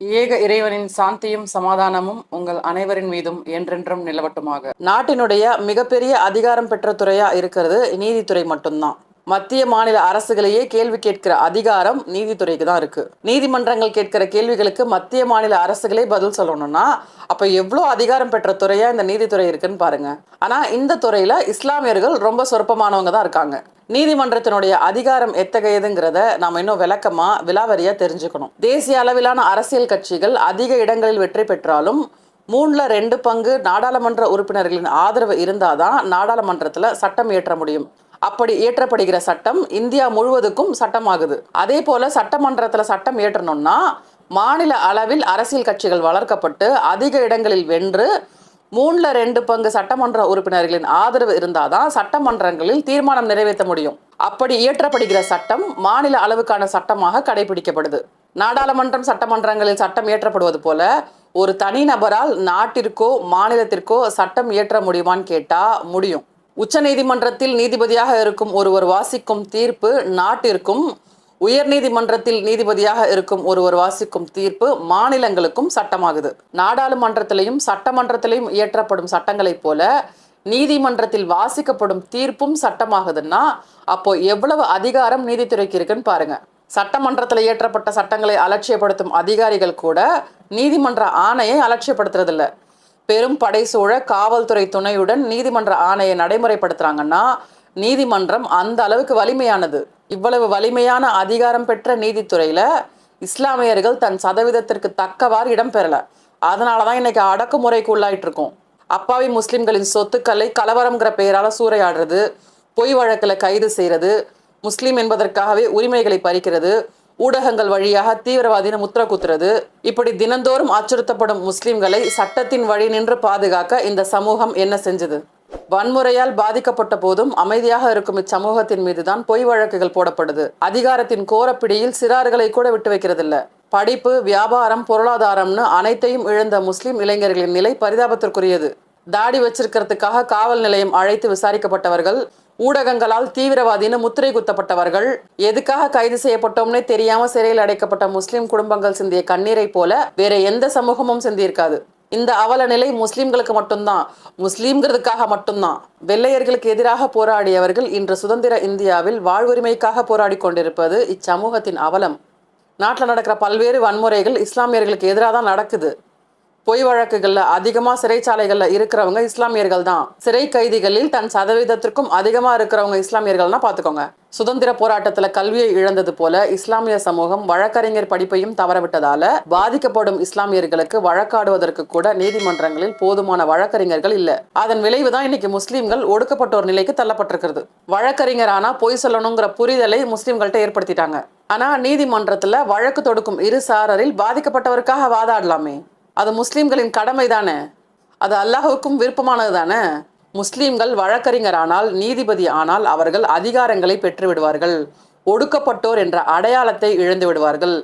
ஏக இறைவனின் சாந்தியும் சமாதானமும் உங்கள் அனைவரின் மீதும் என்றென்றும் நிலவட்டுமாக. நாட்டினுடைய மிகப்பெரிய அதிகாரம் பெற்ற துறையா இருக்கிறது நீதித்துறை மட்டும்தான். மத்திய மாநில அரசுகளையே கேள்வி கேட்கிற அதிகாரம் நீதித்துறைக்கு தான் இருக்கு. நீதிமன்றங்கள் கேட்கிற கேள்விகளுக்கு மத்திய மாநில அரசுகளே பதில் சொல்லணும்னா அப்ப எவ்வளோ அதிகாரம் பெற்ற துறையா இந்த நீதித்துறை இருக்குன்னு பாருங்க. ஆனா இந்த துறையில இஸ்லாமியர்கள் ரொம்ப சொற்பமானவங்க தான் இருக்காங்க. நீதிமன்றத்தினுடைய அதிகாரம் எத்தகையதுங்கிறத நாம் இன்னும் விளக்கமா விலாவரியா தெரிஞ்சுக்கணும். தேசிய அளவிலான அரசியல் கட்சிகள் அதிக இடங்களில் வெற்றி பெற்றாலும் மூணுல ரெண்டு பங்கு நாடாளுமன்ற உறுப்பினர்களின் ஆதரவு இருந்தாதான் நாடாளுமன்றத்துல சட்டம் இயற்ற முடியும். அப்படி இயற்றப்படுகிற சட்டம் இந்தியா முழுவதுக்கும் சட்டமாகுது. அதே போல சட்டமன்றத்தில் சட்டம் இயற்றணும்னா மாநில அளவில் அரசியல் கட்சிகள் வளர்க்கப்பட்டு அதிக இடங்களில் வென்று மூணுல ரெண்டு பங்கு சட்டமன்ற உறுப்பினர்களின் ஆதரவு இருந்தாதான் சட்டமன்றங்களில் தீர்மானம் நிறைவேற்ற முடியும். அப்படி இயற்றப்படுகிற சட்டம் மாநில அளவுக்கான சட்டமாக கடைபிடிக்கப்படுது. நாடாளுமன்றம் சட்டமன்றங்களில் சட்டம் இயற்றப்படுவது போல ஒரு தனிநபரால் நாட்டிற்கோ மாநிலத்திற்கோ சட்டம் இயற்ற முடியுமான்னு கேட்டா முடியும். உச்சநீதிமன்றத்தில் நீதிபதியாக இருக்கும் ஒருவர் வாசிக்கும் தீர்ப்பு நாட்டிற்கும் உயர்நீதிமன்றத்தில் நீதிபதியாக இருக்கும் ஒருவர் வாசிக்கும் தீர்ப்பு மாநிலங்களுக்கும் சட்டமாகுது. நாடாளுமன்றத்திலையும் சட்டமன்றத்திலையும் இயற்றப்படும் சட்டங்களைப் போல நீதிமன்றத்தில் வாசிக்கப்படும் தீர்ப்பும் சட்டமாகுதுன்னா அப்போ எவ்வளவு அதிகாரம் நீதித்துறைக்கு இருக்குன்னு பாருங்க. சட்டமன்றத்தில் இயற்றப்பட்ட சட்டங்களை அலட்சியப்படுத்தும் அதிகாரிகள் கூட நீதிமன்ற ஆணையை அலட்சியப்படுத்துறதில்ல. பெரும் படைசூழ காவல்துறை துணையுடன் நீதிமன்ற ஆணையை நடைமுறைப்படுத்துறாங்கன்னா நீதிமன்றம் அந்த அளவுக்கு வலிமையானது. இவ்வளவு வலிமையான அதிகாரம் பெற்ற நீதித்துறையில இஸ்லாமியர்கள் தன் சதவீதத்திற்கு தக்கவாறு இடம் பெறல. அதனால தான் இன்னைக்கு அடக்குமுறைக்கு உள்ளாயிட்டு இருக்கோம் அப்பாவி முஸ்லிம்களின் சொத்துக்களை கலவரம்ங்கிற பெயரால சூறையாடுறது பொய் வழக்கில் கைது செய்கிறது முஸ்லீம் என்பதற்காகவே உரிமைகளை பறிக்கிறது ஊடகங்கள் வழியாக தீவிரவாதின முத்திர குத்துறது. இப்படி தினந்தோறும் அச்சுறுத்தப்படும் முஸ்லிம்களை சட்டத்தின் வழி நின்று பாதுகாக்க இந்த சமூகம் என்ன செஞ்சது? வன்முறையால் பாதிக்கப்பட்ட போதும் அமைதியாக இருக்கும் இச்சமூகத்தின் மீதுதான் பொய் வழக்குகள் போடப்படுது. அதிகாரத்தின் கோரப்பிடியில் சிறார்களை கூட விட்டு வைக்கிறதில்ல. படிப்பு வியாபாரம் பொருளாதாரம்னு அனைத்தையும் இழந்த முஸ்லிம் இளைஞர்களின் நிலை பரிதாபத்திற்குரியது. தாடி வச்சிருக்கிறதுக்காக காவல் நிலையம் அழைத்து விசாரிக்கப்பட்டவர்கள் ஊடகங்களால் தீவிரவாதின்னு முத்திரை குத்தப்பட்டவர்கள். எதுக்காக கைது செய்யப்பட்டோம்னே தெரியாம சிறையில் அடைக்கப்பட்ட முஸ்லிம் குடும்பங்கள் சிந்திய கண்ணீரை போல வேற எந்த சமூகமும் சிந்தியிருக்காது. இந்த அவல நிலை முஸ்லிம்களுக்கு மட்டும்தான். முஸ்லீம்கிறதுக்காக மட்டும்தான். வெள்ளையர்களுக்கு எதிராக போராடியவர்கள் இன்று சுதந்திர இந்தியாவில் வாழ்வுரிமைக்காக போராடி கொண்டிருப்பது இச்சமூகத்தின் அவலம். நாட்டில் நடக்கிற பல்வேறு வன்முறைகள் இஸ்லாமியர்களுக்கு எதிராக தான் நடக்குது. பொய் வழக்குகள்ல அதிகமா சிறைச்சாலைகள்ல இருக்கிறவங்க இஸ்லாமியர்கள் தான் சிறை கைதிகளில் தன் சதவீதத்திற்கும் அதிகமா இருக்கிறவங்க இஸ்லாமியர்கள்னா பாத்துக்கோங்க. சுதந்திர போராட்டத்துல கல்வியை இழந்தது போல இஸ்லாமிய சமூகம் வழக்கறிஞர் படிப்பையும் தவறவிட்டதால பாதிக்கப்படும் இஸ்லாமியர்களுக்கு வழக்காடுவதற்கு கூட நீதிமன்றங்களில் போதுமான வழக்கறிஞர்கள் இல்ல. அதன் விளைவுதான் இன்னைக்கு ஒடுக்கப்பட்ட ஒடுக்கப்பட்டோர் நிலைக்கு தள்ளப்பட்டிருக்கிறது. வழக்கறிஞரானா பொய் சொல்லணுங்கிற புரிதலை முஸ்லீம்கள்ட்ட ஏற்படுத்திட்டாங்க. ஆனா நீதிமன்றத்துல வழக்கு தொடுக்கும் இரு சாரரில் பாதிக்கப்பட்டவருக்காக வாதாடலாமே. அது முஸ்லீம்களின் கடமை தானே அது அல்லாஹுக்கும் விருப்பமானது தானே முஸ்லிம்கள் வழக்கறிஞரானால் நீதிபதி ஆனால் அவர்கள் அதிகாரங்களை பெற்று விடுவார்கள் ஒடுக்கப்பட்டோர் என்ற அடையாளத்தை இழந்து விடுவார்கள்.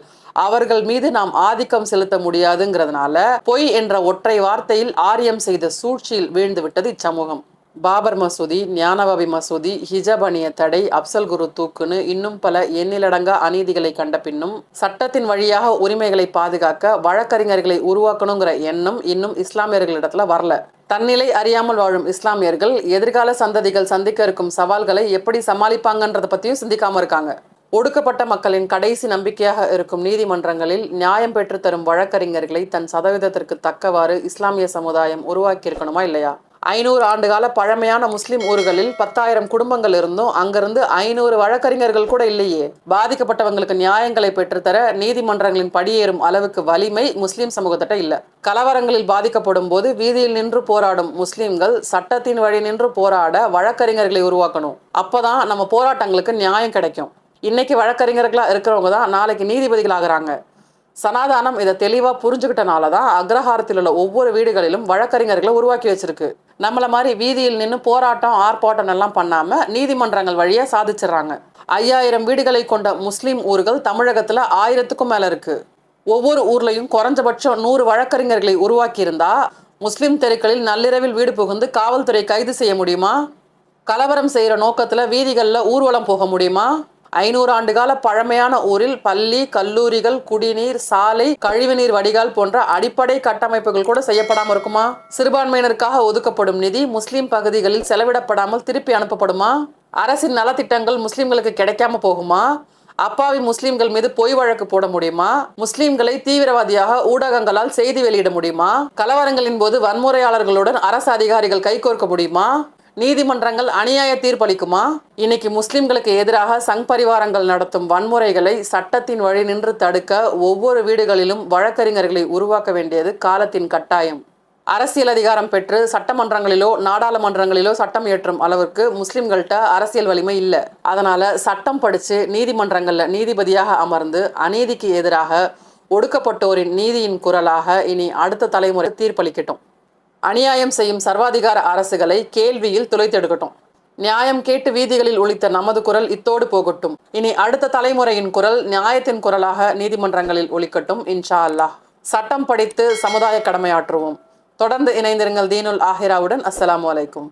அவர்கள் மீது நாம் ஆதிக்கம் செலுத்த முடியாதுங்கிறதுனால பொய் என்ற ஒற்றை வார்த்தையில் ஆரியம் செய்த சூழ்ச்சியில் வீழ்ந்து விட்டது இச்சமூகம். பாபர் மசூதி ஞானவாபி மசூதி ஹிஜப் அணிய தடை அப்சல் குரு தூக்குன்னு இன்னும் பல எண்ணிலடங்கா அநீதிகளை கண்ட பின்னும் சட்டத்தின் வழியாக உரிமைகளை பாதுகாக்க வழக்கறிஞர்களை உருவாக்கணுங்கிற எண்ணம் இன்னும் இஸ்லாமியர்களிடத்துல வரல. தன்னிலை அறியாமல் வாழும் இஸ்லாமியர்கள் எதிர்கால சந்ததிகள் சந்திக்க இருக்கும் சவால்களை எப்படி சமாளிப்பாங்கன்றத பத்தியும் சிந்திக்காம இருக்காங்க. ஒடுக்கப்பட்ட மக்களின் கடைசி நம்பிக்கையாக இருக்கும் நீதிமன்றங்களில் நியாயம் பெற்றுத்தரும் வழக்கறிஞர்களை தன் சதவீதத்திற்கு தக்கவாறு இஸ்லாமிய சமுதாயம் உருவாக்கியிருக்கணுமா இல்லையா? ஐநூறு ஆண்டுகால பழமையான முஸ்லிம் ஊர்களில் பத்தாயிரம் குடும்பங்கள் இருந்தும் அங்கிருந்து ஐநூறு வழக்கறிஞர்கள் கூட இல்லையே. பாதிக்கப்பட்டவங்களுக்கு நியாயங்களை பெற்றுத்தர நீதிமன்றங்களின் படியேறும் அளவுக்கு வலிமை முஸ்லிம் சமூகத்திட்ட இல்ல. கலவரங்களில் பாதிக்கப்படும் போது வீதியில் நின்று போராடும் முஸ்லிம்கள் சட்டத்தின் வழி நின்று போராட வழக்கறிஞர்களை உருவாக்கணும். அப்பதான் நம்ம போராட்டங்களுக்கு நியாயம் கிடைக்கும். இன்னைக்கு வழக்கறிஞர்களா இருக்கிறவங்க தான் நாளைக்கு நீதிபதிகள் ஆகிறாங்க சனாதானம் இதை தெளிவாக புரிஞ்சுக்கிட்டனால தான் அக்ரஹாரத்தில் உள்ள ஒவ்வொரு வீடுகளிலும் வழக்கறிஞர்களை உருவாக்கி வச்சிருக்கு. நம்மள மாதிரி வீதியில் நின்று போராட்டம் ஆர்ப்பாட்டம் எல்லாம் பண்ணாமல் நீதிமன்றங்கள் வழியாக சாதிச்சிடுறாங்க. ஐயாயிரம் வீடுகளை கொண்ட முஸ்லீம் ஊர்கள் தமிழகத்தில் ஆயிரத்துக்கும் மேலே இருக்கு. ஒவ்வொரு ஊர்லையும் குறைஞ்சபட்சம் நூறு வழக்கறிஞர்களை உருவாக்கியிருந்தா முஸ்லீம் தெருக்களில் நள்ளிரவில் வீடு புகுந்து காவல்துறை கைது செய்ய முடியுமா? கலவரம் செய்கிற நோக்கத்தில் வீதிகளில் ஊர்வலம் போக முடியுமா? ஐநூறு ஆண்டுகால பழமையான ஊரில் பள்ளி கல்லூரிகள் குடிநீர் சாலை கழிவுநீர் வடிகால் போன்ற அடிப்படை கட்டமைப்புகள் கூட செய்யப்படாமல் இருக்குமா? சிறுபான்மையினருக்காக ஒதுக்கப்படும் நிதி முஸ்லிம் பகுதிகளில் செலவிடப்படாமல் திருப்பி அனுப்பப்படுமா? அரசின் நலத்திட்டங்கள் முஸ்லிம்களுக்கு கிடைக்காம போகுமா? அப்பாவி முஸ்லிம்கள் மீது பொய் வழக்கு போட முடியுமா? முஸ்லிம்களை தீவிரவாதியாக ஊடகங்களால் செய்தி வெளியிட முடியுமா? கலவரங்களின் போது வன்முறையாளர்களுடன் அரசு அதிகாரிகள் கைகோர்க்க முடியுமா? நீதிமன்றங்கள் அநியாய தீர்ப்பளிக்குமா? இன்னைக்கு முஸ்லிம்களுக்கு எதிராக சங் பரிவாரங்கள் நடத்தும் வன்முறைகளை சட்டத்தின் வழி நின்று தடுக்க ஒவ்வொரு வீடுகளிலும் வழக்கறிஞர்களை உருவாக்க வேண்டியது காலத்தின் கட்டாயம். அரசியல் அதிகாரம் பெற்று சட்டமன்றங்களிலோ நாடாளுமன்றங்களிலோ சட்டம் இயற்றும் அளவிற்கு முஸ்லிம்கள்ட்ட அரசியல் வலிமை இல்லை. அதனால சட்டம் படித்து நீதிமன்றங்களில் நீதிபதியாக அமர்ந்து அநீதிக்கு எதிராக ஒடுக்கப்பட்டோரின் நீதியின் குரலாக இனி அடுத்த தலைமுறை தீர்ப்பளிக்கட்டும். அநியாயம் செய்யும் சர்வாதிகார அரசுகளை கேள்வியில் துளைத்தெடுக்கட்டும். நியாயம் கேட்டு வீதிகளில் ஒழித்த நமது குரல் இத்தோடு போகட்டும். இனி அடுத்த தலைமுறையின் குரல் நியாயத்தின் குரலாக நீதிமன்றங்களில் ஒழிக்கட்டும் இன்ஷா அல்லாஹ் சட்டம் படித்து சமுதாய கடமையாற்றுவோம். தொடர்ந்து இணைந்திருங்கள் தீனுல் ஆஹிராவுடன். அஸ்லாம் அலைக்கும்.